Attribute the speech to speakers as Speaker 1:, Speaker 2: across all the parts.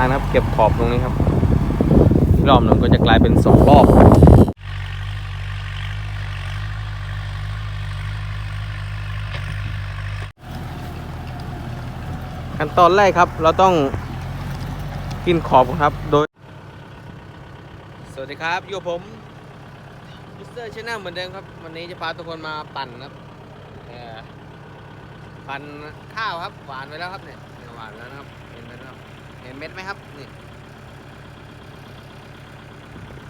Speaker 1: านครับ เก็บขอบตรงนี้ครับรอบหนึ่งก็จะกลายเป็นสองรอบขั้นตอนแรกครับ เราต้องกินขอบครับโดย สวัสดีครับอยู่ผมมิสเตอร์ชแนลเหมือนเดิมครับ วันนี้จะพาทุกคนมาปั่นครับปั่นข้าวครับ หวานไว้แล้วครับเนี่ยเนี่ยหวานแล้วนะครับเห็นไหมครับ เห็นเม็ดไหมครับนี่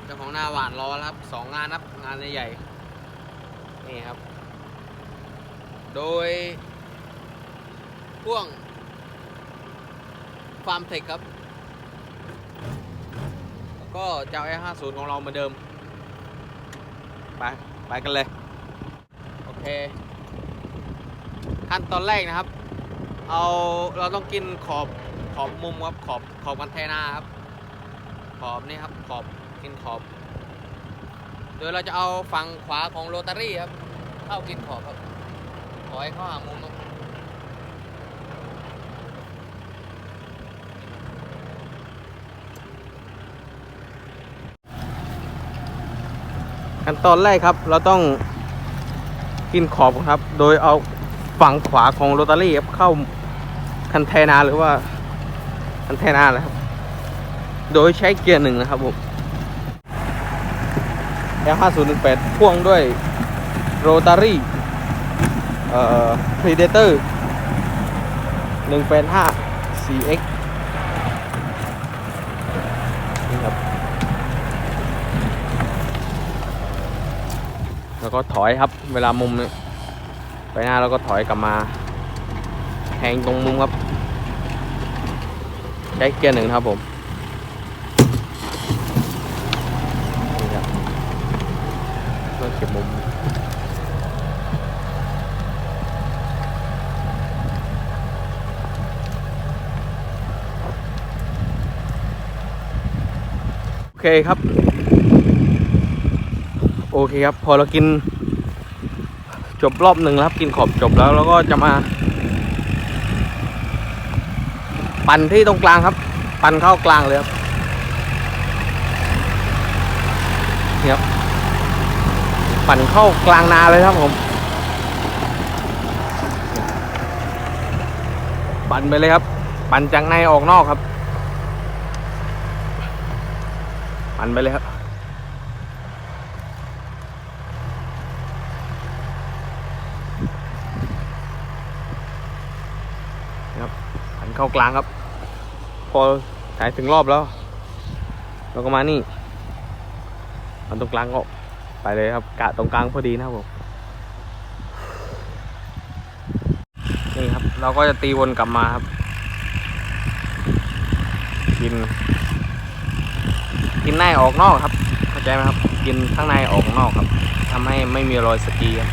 Speaker 1: เจ้าของนาหวานรอแล้วครับสองงานครับงานใหญ่ๆนี่ครับ โดยพ่วงฟาร์มเทคครับ แล้วก็เจ้า A50 ของเราเหมือนเดิม ไป ไปกันเลย โอเค ขั้นตอนแรกนะครับ เอาเราต้องกินขอบ ขอบมุมครับขอบขอบกันเทนาครับ ขอบนี่ครับขอบกินขอบ โดยเราจะเอาฝั่งขวาของโรตารี่ครับ เข้ากินขอบครับ ขอให้เข้าหามุมครับขั้นตอนแรกครับเราต้องกินขอบครับ โดยเอาฝั่งขวาของโรตารี่ครับเข้าคันเทนาหรือว่า คันเทน่าเลยครับ โดยใช้เกียร์หนึ่งนะครับผมแล้ว5018 พ่วงด้วยโรตารี่เอ่อ Predator 185 4X นี่ครับ แล้วก็ถอยครับ เวลามุมเนี่ยไปหน้าแล้วก็ถอยกลับมาแทงตรงมุมครับ ใช้เกียร์หนึ่งครับผมนี่ครับเพื่อเก็บมุมโอเคครับ โอเคครับ พอเรากินจบรอบหนึ่งแล้วกินขอบจบแล้วเราก็จะมา ปั่นที่ตรงกลางครับ ปั่นเข้ากลางเลยครับนี่ครับปั่นเข้ากลางนาเลยครับผม ปั่นไปเลยครับ ปั่นจากในออกนอกครับ ปั่นไปเลยครับครับหันเข้ากลางครับ อถ่ายถึงรอบแล้ว เราก็มานี่มันตรงกลางก็ไปเลยครับ กะตรงกลางพอดีนะครับผมนี่ครับ เราก็จะตีวนกลับมาครับ กิน กินในออกนอกครับ เข้าใจไหมครับ กินข้างในออกนอกครับทำให้ไม่มีรอยสกีครับ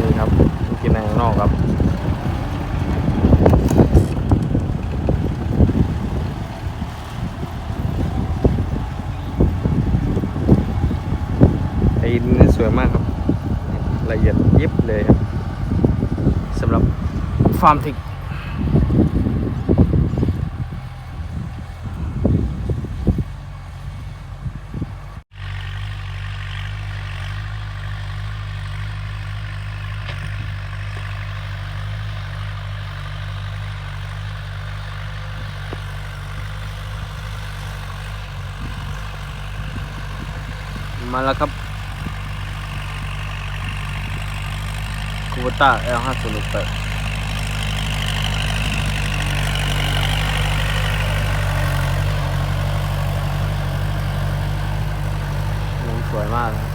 Speaker 1: นี่ครับกินในข้างนอกครับ ไอ้นี่ส วยมากครับ ละเอียดยิบเลยครับสำหรับฟาร์มทิกมาแล้วครับ คูบต้า L 5 0 6 8มุมสวยมากครั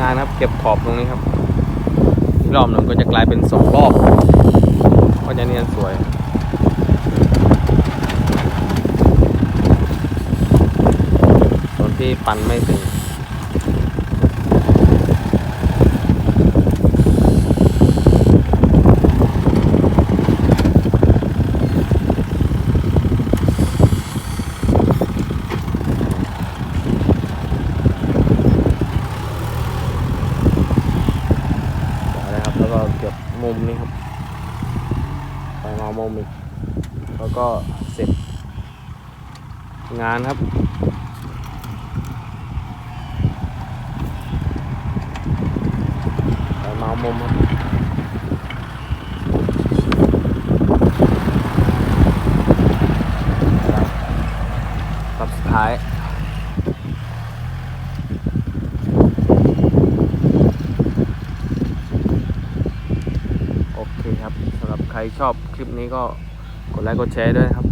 Speaker 1: งานครับเก็บขอบตรงนี้ครับรอบหนึ่งก็จะกลายเป็นสองรอบก็จะเนียนสวยส่วนที่ปันไม่ถึง อะไรครับ แล้วก็เก็บมุมนี้ครับ ไปมามุมอีก แล้ว ก็เสร็จ งานครับไปมามุมครับครับสุดท้ายโอเคครับสำหรับใครชอบคลิปนี้ก็ กดไลค์กดแชร์ด้วยครับ